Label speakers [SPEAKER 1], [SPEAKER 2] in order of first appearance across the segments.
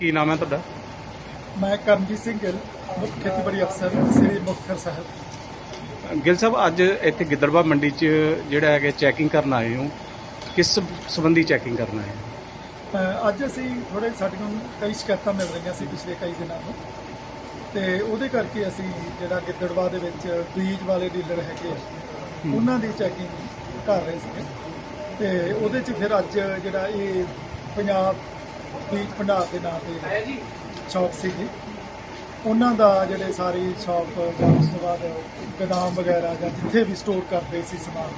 [SPEAKER 1] ਕੀ ਨਾਮ ਹੈ ਤੁਹਾਡਾ?
[SPEAKER 2] ਮੈਂ ਕਰਮਜੀਤ ਸਿੰਘ ਗਿੱਲ ਮੁੱਖ ਖੇਤੀਬਾੜੀ ਅਫਸਰ ਸ੍ਰੀ ਮੁਕਤਸਰ ਸਾਹਿਬ।
[SPEAKER 1] ਗਿੱਲ ਸਾਹਿਬ ਅੱਜ ਇੱਥੇ ਗਿੱਦੜਬਾ ਮੰਡੀ 'ਚ ਜਿਹੜਾ ਹੈਗਾ ਚੈਕਿੰਗ ਕਰਨ ਆਏ ਹੋ। ਕਿਸ ਸੰਬੰਧੀ ਚੈਕਿੰਗ ਕਰਨ ਆਏ
[SPEAKER 2] ਅੱਜ ਅਸੀਂ ਥੋੜੇ ਸਾਡੀਆਂ ਕਈ ਸ਼ਿਕਾਇਤਾਂ ਮਿਲ ਰਹੀਆਂ ਸੀ ਪਿਛਲੇ ਕਈ ਦਿਨਾਂ ਤੋਂ। ਤੇ ਉਹਦੇ ਕਰਕੇ ਅਸੀਂ ਜਿਹੜਾ ਗਿੱਦੜਵਾ ਦੇ ਵਿੱਚ ਬੀਜ ਵਾਲੇ ਡੀਲਰ ਹੈਗੇ ਉਹਨਾਂ ਦੀ ਚੈਕਿੰਗ ਕਰ ਰਹੇ ਸੀ ਤੇ ਉਹਦੇ 'ਚ ਫਿਰ ਅੱਜ ਜਿਹੜਾ ਇਹ ਪੰਜਾਬ ਬੀਜ ਭੰਡਾਰ ਦੇ ਨਾਂ ਤੇ ਸ਼ਾਪ ਸੀਗੀ। ਉਹਨਾਂ ਦਾ ਜਿਹੜੇ ਸਾਰੀ ਸ਼ਾਪ ਜਾਂ ਉਸ ਤੋਂ ਬਾਅਦ ਗਦਾਮ ਵਗੈਰਾ ਜਾਂ ਜਿੱਥੇ ਵੀ ਸਟੋਰ ਕਰਦੇ ਸੀ ਸਮਾਨ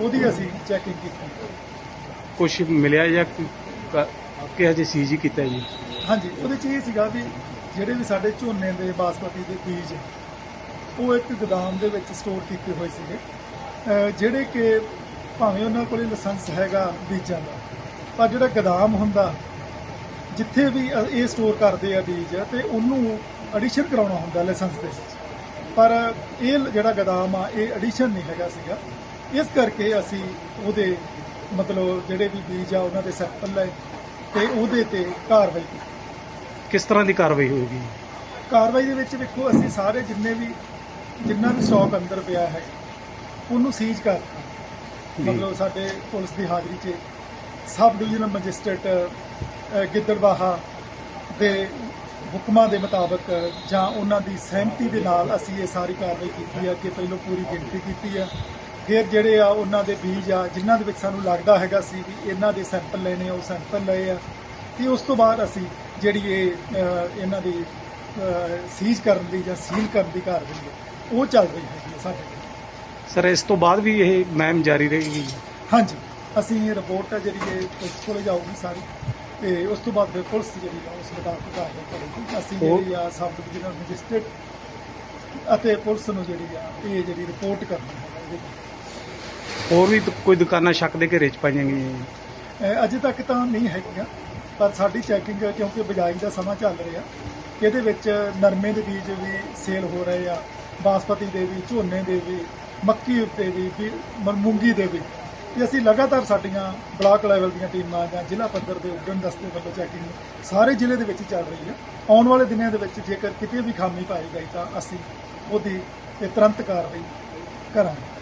[SPEAKER 2] ਉਹਦੀ ਅਸੀਂ ਚੈਕਿੰਗ ਕੀਤੀ।
[SPEAKER 1] ਕੁਝ ਮਿਲਿਆ ਜਾਂ ਕਿ ਹਜੇ ਸੀਜ਼ ਕੀਤਾ ਜੀ?
[SPEAKER 2] ਹਾਂਜੀ ਉਹਦੇ ਚ ਇਹ ਸੀਗਾ ਵੀ ਜਿਹੜੇ ਵੀ ਸਾਡੇ ਝੋਨੇ ਦੇ ਬਾਸਮਤੀ ਦੇ ਬੀਜ ਉਹ ਇੱਕ ਗੋਦਾਮ ਦੇ ਵਿੱਚ ਸਟੋਰ ਕੀਤੇ ਹੋਏ ਸੀਗੇ। ਜਿਹੜੇ ਕਿ ਭਾਵੇਂ ਉਹਨਾਂ ਕੋਲੇ ਲਾਇਸੈਂਸ ਹੈਗਾ ਬੀਜਾਂ ਦਾ ਪਰ ਜਿਹੜਾ ਗੋਦਾਮ ਹੁੰਦਾ ਜਿੱਥੇ ਵੀ ਇਹ ਸਟੋਰ ਕਰਦੇ ਆ ਬੀਜ ਤੇ ਉਹਨੂੰ ਐਡੀਸ਼ਨ ਕਰਾਉਣਾ ਹੁੰਦਾ ਲਾਇਸੈਂਸ ਦੇ ਵਿੱਚ। ਪਰ ਇਹ ਜਿਹੜਾ ਗੋਦਾਮ ਆ ਇਹ ਐਡੀਸ਼ਨ ਨਹੀਂ ਹੈਗਾ ਸੀਗਾ। ਇਸ ਕਰਕੇ ਅਸੀਂ ਉਹਦੇ ਮਤਲਬ ਜਿਹੜੇ ਵੀ ਬੀਜ ਆ ਉਹਨਾਂ ਦੇ ਸੈਂਪਲ ਲਏ ਤੇ ਉਹਦੇ ਤੇ ਕਾਰਵਾਈ ਕੀਤੀ।
[SPEAKER 1] ਕਿਸ ਤਰ੍ਹਾਂ ਦੀ ਕਾਰਵਾਈ ਹੋਏਗੀ?
[SPEAKER 2] ਕਾਰਵਾਈ ਦੇ ਵਿੱਚ ਵੇਖੋ ਅਸੀਂ ਸਾਰੇ ਜਿੰਨੇ ਵੀ ਜਿੰਨਾ ਵੀ ਸਟਾਕ ਅੰਦਰ ਪਿਆ ਹੈ ਉਹਨੂੰ ਸੀਜ਼ ਕਰ
[SPEAKER 1] ਜੀ।
[SPEAKER 2] ਮਤਲਬ ਸਾਡੇ ਪੁਲਿਸ ਦੀ ਹਾਜ਼ਰੀ 'ਚ ਸਬ ਡਿਵੀਜ਼ਨਲ ਮੈਜਿਸਟ੍ਰੇਟ ਗਿੱਦੜਬਾਹਾ ਦੇ ਹੁਕਮਾਂ ਦੇ ਮੁਤਾਬਕ ਜਾਂ ਉਹਨਾਂ ਦੀ ਸਹਿਮਤੀ ਦੇ ਨਾਲ ਅਸੀਂ ਇਹ ਸਾਰੀ ਕਾਰਵਾਈ ਕੀਤੀ ਹੈ ਕਿ ਪਹਿਲਾਂ ਪੂਰੀ ਗਿਣਤੀ ਕੀਤੀ ਹੈ। ਫਿਰ ਜਿਹੜੇ ਆ ਉਹਨਾਂ ਦੇ ਬੀਜ ਆ ਜਿਨ੍ਹਾਂ ਦੇ ਵਿੱਚ ਸਾਨੂੰ ਲੱਗਦਾ ਹੈਗਾ ਸੀ ਵੀ ਇਹਨਾਂ ਦੇ ਸੈਂਪਲ ਲੈਣੇ ਆ, ਉਹ ਸੈਂਪਲ ਲਏ ਆ। ਤੇ ਉਸ ਤੋਂ ਬਾਅਦ ਅਸੀਂ ਜਿਹੜੀ ਇਹ ਇਹਨਾਂ ਦੀ ਸੀਜ਼ ਕਰਨ ਦੀ ਜਾਂ ਸੀਲ ਕਰਨ ਦੀ ਕਾਰਵਾਈ ਹੈ ਉਹ ਚੱਲ ਰਹੀ ਹੈ ਸਾਡੇ।
[SPEAKER 1] ਸਰ ਇਸ ਤੋਂ ਬਾਅਦ ਵੀ ਇਹ ਮੈਮ ਜਾਰੀ ਰਹੇਗੀ?
[SPEAKER 2] ਹਾਂਜੀ। ਅਸੀਂ ਇਹ ਰਿਪੋਰਟ ਹੈ ਜਿਹੜੀ ਇਹ ਪੁਲਿਸ ਕੋਲੇ ਜਾਊਗੀ ਸਾਰੀ। ਤੇ ਉਸ ਤੋਂ ਬਾਅਦ ਫਿਰ ਪੁਲਿਸ ਜਿਹੜੀ ਆ ਉਸ ਮੁਤਾਬਕ ਕਾਰਵਾਈ ਕਰੇਗੀ ਅਸੀਂ? ਜਿਹੜੀ ਆ ਸਬ ਡਿਵੀਜ਼ਨਲ ਮੈਜਿਸਟ੍ਰੇਟ ਅਤੇ ਪੁਲਿਸ ਨੂੰ ਜਿਹੜੀ ਆ ਇਹ ਜਿਹੜੀ ਰਿਪੋਰਟ ਕਰਨੀ ਹੈ ਇਹਦੇ।
[SPEAKER 1] ਹੋਰ ਵੀ ਕੋਈ ਦੁਕਾਨਾਂ ਸ਼ੱਕ ਦੇ ਘੇਰੇ 'ਚ ਪਾਈਆਂ ਗਈਆਂ ਜੀ?
[SPEAKER 2] ਅਹ ਅਜੇ ਤੱਕ ਤਾਂ ਨਹੀਂ ਹੈਗੀਆਂ ਪਰ ਸਾਡੀ ਚੈਕਿੰਗ ਕਿਉਂਕਿ ਬਿਜਾਈ ਦਾ ਸਮਾਂ ਚੱਲ ਰਿਹਾ ਇਹਦੇ ਵਿੱਚ ਨਰਮੇ ਦੇ ਬੀਜ ਵੀ ਸੇਲ ਹੋ ਰਹੇ ਆ ਬਾਸਪਤੀ ਦੇ ਵੀ ਝੋਨੇ ਦੇ ਵੀ ਮੱਕੀ ਉੱਤੇ ਵੀ ਵੀ ਮ- ਮੂੰਗੀ ਦੇ ਵੀ ਤੇ ਅਸੀਂ ਲਗਾਤਾਰ ਸਾਡੀਆਂ ਬਲਾਕ ਲੈਵਲ ਦੀਆਂ ਟੀਮਾਂ ਜਾਂ ਜ਼ਿਲ੍ਹਾ ਪੱਧਰ ਦੇ ਉਡਣ ਦਸਤੇ ਵੱਲੋਂ ਚੈਕਿੰਗ ਸਾਰੇ ਜ਼ਿਲ੍ਹੇ ਦੇ ਵਿੱਚ ਚੱਲ ਰਹੀ ਹੈ। ਆਉਣ ਵਾਲੇ ਦਿਨਾਂ ਦੇ ਵਿੱਚ ਜੇਕਰ ਕਿਤੇ ਵੀ ਖਾਮੀ ਪਾਈ ਗਈ ਤਾਂ ਅਸੀਂ ਉਹਦੀ ਤੇ ਤੁਰੰਤ ਕਾਰਵਾਈ ਕਰਾਂਗੇ।